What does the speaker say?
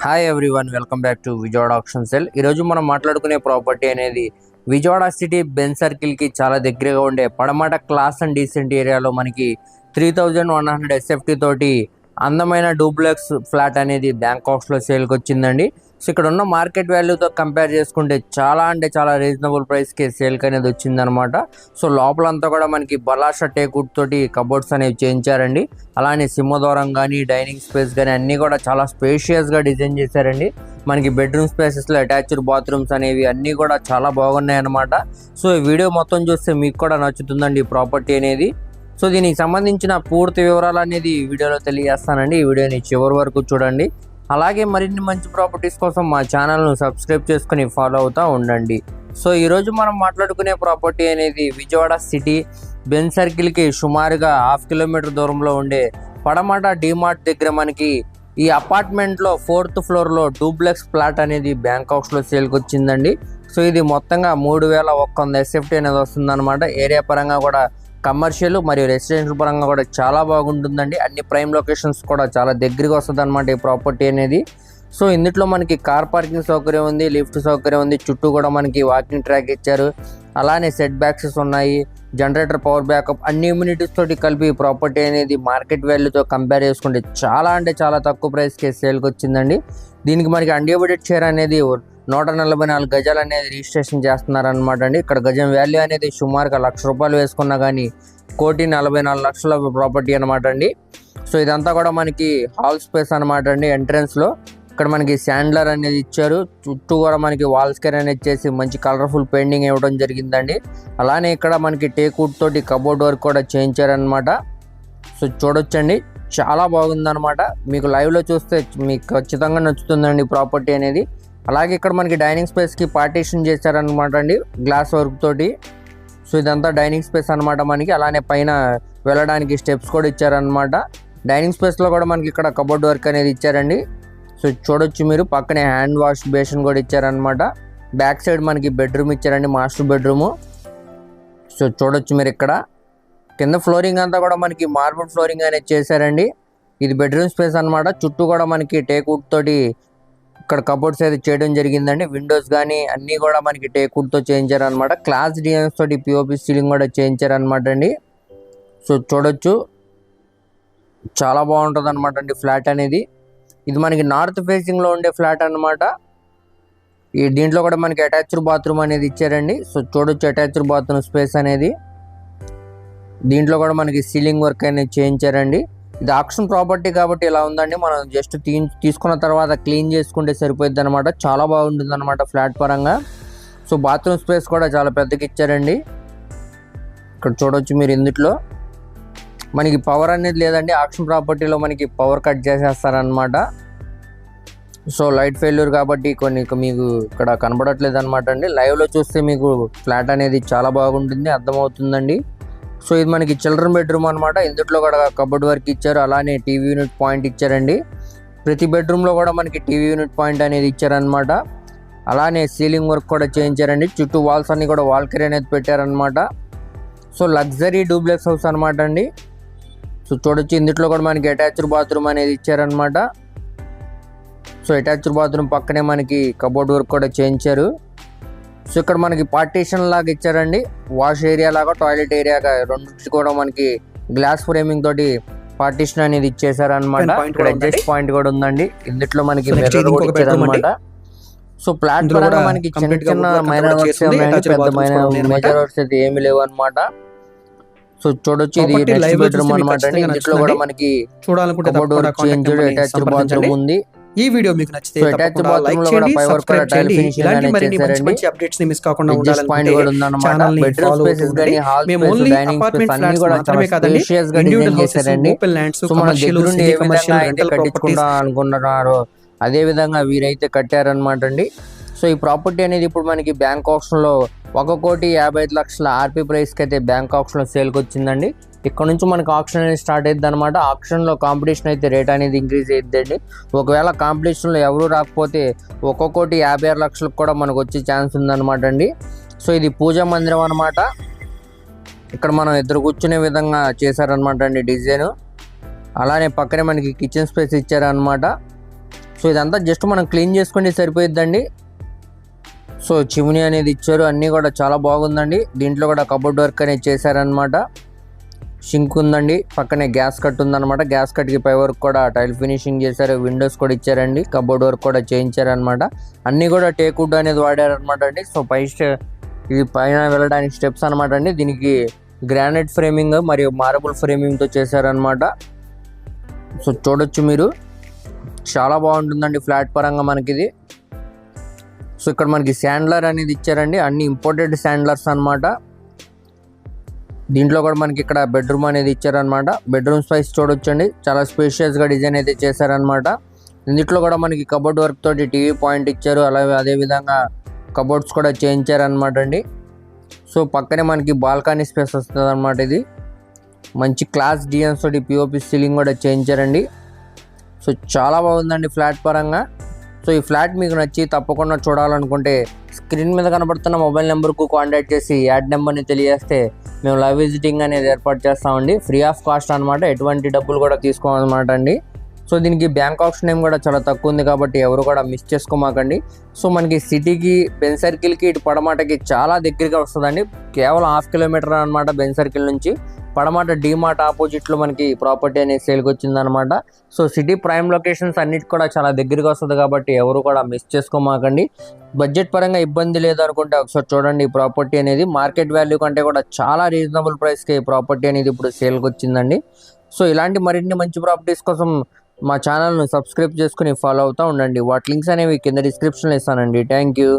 Hi everyone welcome back to Vijayawada option sell ఈరోజు మనం మాట్లాడుకునే ప్రాపర్టీ అనేది విజయవాడ సిటీ బెన్ సర్కిల్కి చాలా దగ్గరగా ఉండే పడమట క్లాస్ అండ్ డీసెంట్ ఏరియాలో మనకి three thousand one hundred SFT తోటి అందమైన డూప్లెక్స్ ఫ్లాట్ అనేది బ్యాంకాక్స్లో సేల్కి వచ్చిందండి. సో ఇక్కడ ఉన్న మార్కెట్ వాల్యూతో కంపేర్ చేసుకుంటే చాలా అంటే చాలా రీజనబుల్ ప్రైస్కి సేల్కి అనేది వచ్చిందనమాట సో లోపలంతా కూడా మనకి బలాషా టేకుడ్ తోటి కబోర్డ్స్ అనేవి చేయించారండి. అలానే సింహద్వారం కానీ డైనింగ్ స్పేస్ కానీ అన్నీ కూడా చాలా స్పేషియస్గా డిజైన్ చేశారండి. మనకి బెడ్రూమ్ స్పేసెస్లో అటాచ్డ్ బాత్రూమ్స్ అనేవి అన్నీ కూడా చాలా బాగున్నాయి అన్నమాట సో ఈ వీడియో మొత్తం చూస్తే మీకు కూడా నచ్చుతుందండి ప్రాపర్టీ అనేది. సో దీనికి సంబంధించిన పూర్తి వివరాలు అనేది ఈ వీడియోలో తెలియజేస్తానండి. ఈ వీడియోని చివరి వరకు చూడండి. అలాగే మరిన్ని మంచి ప్రాపర్టీస్ కోసం మా ఛానల్ను సబ్స్క్రైబ్ చేసుకుని ఫాలో అవుతూ ఉండండి. సో ఈరోజు మనం మాట్లాడుకునే ప్రాపర్టీ అనేది విజయవాడ సిటీ. బెన్ సర్కిల్కి సుమారుగా హాఫ్ కిలోమీటర్ దూరంలో ఉండే పడమట డిమార్ట్ దగ్గర మనకి ఈ అపార్ట్మెంట్లో ఫోర్త్ ఫ్లోర్లో డూప్లెక్స్ ప్లాట్ అనేది బ్యాంకాక్స్లో సేల్కి వచ్చిందండి. సో ఇది మొత్తంగా మూడు వేల ఒక్క వంద ఎస్ఎఫ్టీ అనేది వస్తుందన్నమాట. ఏరియా పరంగా కూడా కమర్షియల్ మరియు రెసిడెన్షియల్ పరంగా కూడా చాలా బాగుంటుందండి. అన్ని ప్రైమ్ లొకేషన్స్ కూడా చాలా దగ్గరికి వస్తుంది అనమాట ఈ ప్రాపర్టీ అనేది. సో ఇందులో మనకి కార్ పార్కింగ్ సౌకర్యం ఉంది లిఫ్ట్ సౌకర్యం ఉంది చుట్టూ కూడా మనకి వాకింగ్ ట్రాక్ ఇచ్చారు. అలానే సెట్ బ్యాక్సెస్ ఉన్నాయి జనరేటర్ పవర్ బ్యాకప్ అన్ని ఇమ్యూనిటీస్ తోటి కలిపి ఈ ప్రాపర్టీ అనేది మార్కెట్ వాల్యూతో కంపేర్ చేసుకుంటే చాలా అంటే చాలా తక్కువ ప్రైస్కి సేల్కి వచ్చిందండి. దీనికి మనకి అన్డివైడెడ్ షేర్ అనేది నూట నలభై నాలుగు గజాలు అనేది రిజిస్ట్రేషన్ చేస్తున్నారనమాట అండి. ఇక్కడ గజం వాల్యూ అనేది సుమారుగా లక్ష రూపాయలు వేసుకున్నా కానీ కోటి నలభై నాలుగు లక్షల ప్రాపర్టీ అనమాట అండి. సో ఇదంతా కూడా మనకి హాల్ స్పేస్ అనమాట అండి ఎంట్రన్స్లో ఇక్కడ మనకి శాండ్లర్ అనేది ఇచ్చారు. చుట్టూ కూడా మనకి వాల్ స్కేర్ అనేది చేసి మంచి కలర్ఫుల్ పెయింటింగ్ ఇవ్వడం జరిగిందండి. అలానే ఇక్కడ మనకి టేక్వుడ్ తోటి కబోర్డ్ వర్క్ కూడా చేయించారనమాట సో చూడొచ్చండి. చాలా బాగుందనమాట మీకు లైవ్లో చూస్తే మీకు ఖచ్చితంగా నచ్చుతుందండి ప్రాపర్టీ అనేది. అలాగే ఇక్కడ మనకి డైనింగ్ స్పేస్కి పార్టీషన్ చేశారనమాట అండి గ్లాస్ వర్క్ తోటి. సో ఇదంతా డైనింగ్ స్పేస్ అనమాట మనకి అలానే పైన వెళ్ళడానికి స్టెప్స్ కూడా ఇచ్చారనమాట డైనింగ్ స్పేస్లో కూడా మనకి ఇక్కడ కబోర్డ్ వర్క్ అనేది ఇచ్చారండి. సో చూడొచ్చు మీరు పక్కనే హ్యాండ్ వాష్ బేసిన్ కూడా ఇచ్చారనమాట బ్యాక్ సైడ్ మనకి బెడ్రూమ్ ఇచ్చారండి మాస్టర్ బెడ్రూము. సో చూడొచ్చు మీరు ఇక్కడ. కింద ఫ్లోరింగ్ అంతా కూడా మనకి మార్బుల్ ఫ్లోరింగ్ అనేది చేశారండి. ఇది బెడ్రూమ్ స్పేస్ అన్నమాట చుట్టూ కూడా మనకి టేక్వుడ్ తోటి ఇక్కడ కబోర్డ్స్ అయితే చేయడం జరిగిందండి. విండోస్ కానీ అన్నీ కూడా మనకి టేకుడ్తో చేయించారు అనమాట క్లాస్ డిజైన్స్ తోటి పిఓపి సీలింగ్ కూడా చేయించారు అనమాట అండి. సో చూడొచ్చు. చాలా బాగుంటుంది అనమాట అండి ఫ్లాట్ అనేది. ఇది మనకి నార్త్ ఫేసింగ్లో ఉండే ఫ్లాట్ అన్నమాట. ఈ దీంట్లో కూడా మనకి అటాచ్డ్ బాత్రూమ్ అనేది ఇచ్చారండి. సో చూడొచ్చు అటాచ్డ్ బాత్రూమ్ స్పేస్ అనేది. దీంట్లో కూడా మనకి సీలింగ్ వర్క్ అనేది చేయించారండి. ఇది ఆక్షన్ ప్రాపర్టీ కాబట్టి ఇలా ఉందండి? మనం జస్ట్ తీ తీసుకున్న తర్వాత క్లీన్ చేసుకుంటే సరిపోయింది అనమాట చాలా బాగుంటుంది అనమాట ఫ్లాట్ పరంగా. సో బాత్రూమ్ స్పేస్ కూడా చాలా పెద్దగా ఇచ్చారండి. ఇక్కడ చూడవచ్చు మీరు ఇందుట్లో. మనకి పవర్ అనేది లేదండి. ఆక్షన్ ప్రాపర్టీలో మనకి పవర్ కట్ చేసేస్తారనమాట సో లైట్ ఫెయిల్యూర్ కాబట్టి కొన్ని మీకు ఇక్కడ కనబడట్లేదు అనమాట అండి లైవ్లో చూస్తే మీకు ఫ్లాట్ అనేది చాలా బాగుంటుంది అర్థమవుతుందండి. సో ఇది మనకి చిల్డ్రన్ బెడ్రూమ్ అనమాట ఇందులో కూడా కబోర్డ్ వర్క్ ఇచ్చారు. అలానే టీవీ యూనిట్ పాయింట్ ఇచ్చారండి. ప్రతి బెడ్రూమ్లో కూడా మనకి టీవీ యూనిట్ పాయింట్ అనేది ఇచ్చారనమాట అలానే సీలింగ్ వర్క్ కూడా చేయించారండి. చుట్టూ వాల్స్ అన్ని కూడా వాల్కరీ అనేది పెట్టారనమాట సో లగ్జరీ డూప్లెక్స్ హౌస్ అనమాట అండి. సో చూడొచ్చు ఇందులో కూడా మనకి అటాచ్డ్ బాత్రూమ్ అనేది ఇచ్చారనమాట సో అటాచ్డ్ బాత్రూమ్ పక్కనే మనకి కబోర్డ్ వర్క్ కూడా చేయించారు. సో ఇక్కడ మనకి పార్టీషన్ లాగా ఇచ్చారండి. వాష్ ఏరియా లాగా టాయిలెట్ ఏరియాగా రెండు కూడా మనకి గ్లాస్ ఫ్రేమింగ్ తోటి పార్టీషన్ అనేది ఇచ్చేసారు అనమాట ఇక్కడ కూడా అడ్జస్ట్ పాయింట్ కూడా ఉందండి. ఇందులో మనకి ఇది కూడా ఇచ్చారనమాట సో ప్లాట్ కూడా మనకి చిన్న చిన్న మైనర్ వర్క్స్. ఉన్నాయండి పెద్ద మైనర్. మేజర్ వర్క్స్ అయితే ఏమి లేవు అనమాట సో చూడొచ్చు ఇది నెక్స్ట్ బెడ్రూమ్ అనమాట అండి. ఇందులో కూడా. మనకి చూడాలనుకుంటే అటాచ్డ్ బాత్రూమ్ ఉంది. ఈ వీడియో మీకు నచ్చితే తప్పకుండా లైక్ చేయండి సబ్స్క్రైబ్ చేయండి. ఇలాంటి మరిన్ని మంచి. మంచి అప్డేట్స్ని మిస్ కాకుండా ఉండాలనుకుంటే ఛానల్ని ఫాలో మేము ఓన్లీ అపార్ట్మెంట్ ఫ్లాట్స్ మాత్రమే కాదండి houses open lands commercial commercial rental properties అనుకున్నారో అదే విధంగా వీరైతే కట్టారనమాట అండి సో ఈ ప్రాపర్టీ అనేది ఇప్పుడు మనకి బ్యాంక్ ఆప్షన్లో ఒక కోటి యాభై ఐదు లక్షల ఆర్పీ ప్రైస్కి అయితే బ్యాంక్ ఆప్షన్లో సేల్కి వచ్చిందండి ఇక్కడ నుంచి మనకి ఆప్షన్ అనేది స్టార్ట్ అయ్యింది అనమాట ఆప్షన్లో కాంపిటీషన్ అయితే రేట్ అనేది ఇంక్రీజ్ అయ్యిద్దండి ఒకవేళ కాంపిటీషన్లో ఎవరు రాకపోతే ఒక్కొక్కటి యాభై ఆరు లక్షలకు కూడా మనకు వచ్చే ఛాన్స్ ఉందన్నమాట అండి. సో ఇది పూజా మందిరం అనమాట ఇక్కడ మనం ఇద్దరు కూర్చునే విధంగా చేశారనమాట అండి డిజైన్. అలానే పక్కనే మనకి కిచెన్ స్పేస్ ఇచ్చారనమాట సో ఇదంతా జస్ట్ మనం క్లీన్ చేసుకుంటే సరిపోయిద్దండి. సో చిమ్నీ అనేది ఇచ్చారు. అన్నీ కూడా చాలా బాగుందండి. దీంట్లో కూడా కబోర్డ్ వర్క్ అనేది చేశారనమాట షింక్ ఉందండి. పక్కనే గ్యాస్ కట్ ఉందన్నమాట. గ్యాస్ కట్కి పై వరకు కూడా టైల్ ఫినిషింగ్ చేశారు. విండోస్ కూడా ఇచ్చారండి. కబోర్డ్ వర్క్ కూడా చేయించారనమాట అన్నీ కూడా టేక్వుడ్ అనేది వాడారనమాట అండి. సో పై ఇది పైన వెళ్ళడానికి స్టెప్స్ అనమాట అండి. దీనికి గ్రానైట్ ఫ్రేమింగ్ మరియు మార్బుల్ ఫ్రేమింగ్తో చేశారనమాట సో చూడొచ్చు మీరు. చాలా బాగుంటుందండి ఫ్లాట్ పరంగా మనకి ఇది సో ఇక్కడ మనకి శాండ్లర్ అనేది ఇచ్చారండి. అన్ని ఇంపోర్టెడ్ శాండ్లర్స్ అన్నమాట. దీంట్లో కూడా మనకి ఇక్కడ బెడ్రూమ్ అనేది ఇచ్చారనమాట బెడ్రూమ్ స్పైస్ చూడొచ్చండి. చాలా స్పేషియస్గా డిజైన్ అయితే చేశారనమాట ఇందులో కూడా మనకి కబోర్డ్ వర్క్ తోటి టీవీ పాయింట్ ఇచ్చారు. అలాగే అదేవిధంగా కబోర్డ్స్ కూడా చేయించారనమాట అండి. సో పక్కనే మనకి బాల్కనీ స్పేస్ వస్తుంది అనమాట ఇది. మంచి క్లాస్ డిజైన్స్ తోటి పిఓపి సీలింగ్ కూడా చేయించారండి సో చాలా బాగుందండి ఫ్లాట్ పరంగా. సో ఈ ఫ్లాట్ మీకు నచ్చి తప్పకుండా చూడాలనుకుంటే స్క్రీన్ మీద కనబడుతున్న మొబైల్ నెంబర్కు కాంటాక్ట్ చేసి యాడ్ నెంబర్ని తెలియజేస్తే మేము లైవ్ విజిటింగ్ అనేది ఏర్పాటు చేస్తామండి. ఫ్రీ ఆఫ్ కాస్ట్ అనమాట ఎటువంటి డబ్బులు కూడా తీసుకోమన్నమాట అండి. సో దీనికి బ్యాంక్ ఆప్షన్ ఏం కూడా చాలా తక్కువ ఉంది కాబట్టి ఎవరు కూడా మిస్ చేసుకోమాకండి. సో మనకి సిటీకి బెన్ సర్కిల్కి ఇటు పడమాటకి చాలా దగ్గరగా వస్తుందండి. కేవలం హాఫ్ కిలోమీటర్ అనమాట బెన్ సర్కిల్ నుంచి. పడమాట డీమార్ట్ ఆపోజిట్లో మనకి ప్రాపర్టీ అనేది సేల్కి వచ్చిందనమాట. సో సిటీ ప్రైమ్ లొకేషన్స్ అన్నిటి కూడా చాలా దగ్గరగా వస్తుంది కాబట్టి ఎవరు కూడా మిస్ చేసుకోమాకండి. బడ్జెట్ పరంగా ఇబ్బంది లేదనుకుంటే ఒకసారి చూడండి ఈ ప్రాపర్టీ అనేది. మార్కెట్ వాల్యూ కంటే కూడా చాలా రీజనబుల్ ప్రైస్కి ఈ ప్రాపర్టీ అనేది ఇప్పుడు సేల్కి వచ్చిందండి. సో ఇలాంటి మరిన్ని మంచి ప్రాపర్టీస్ కోసం మా ఛానల్ను సబ్స్క్రైబ్ చేసుకుని ఫాలో అవుతూ ఉండండి. వాటి లింక్స్ అనేవి కింద డిస్క్రిప్షన్లో ఇస్తానండి. Thank you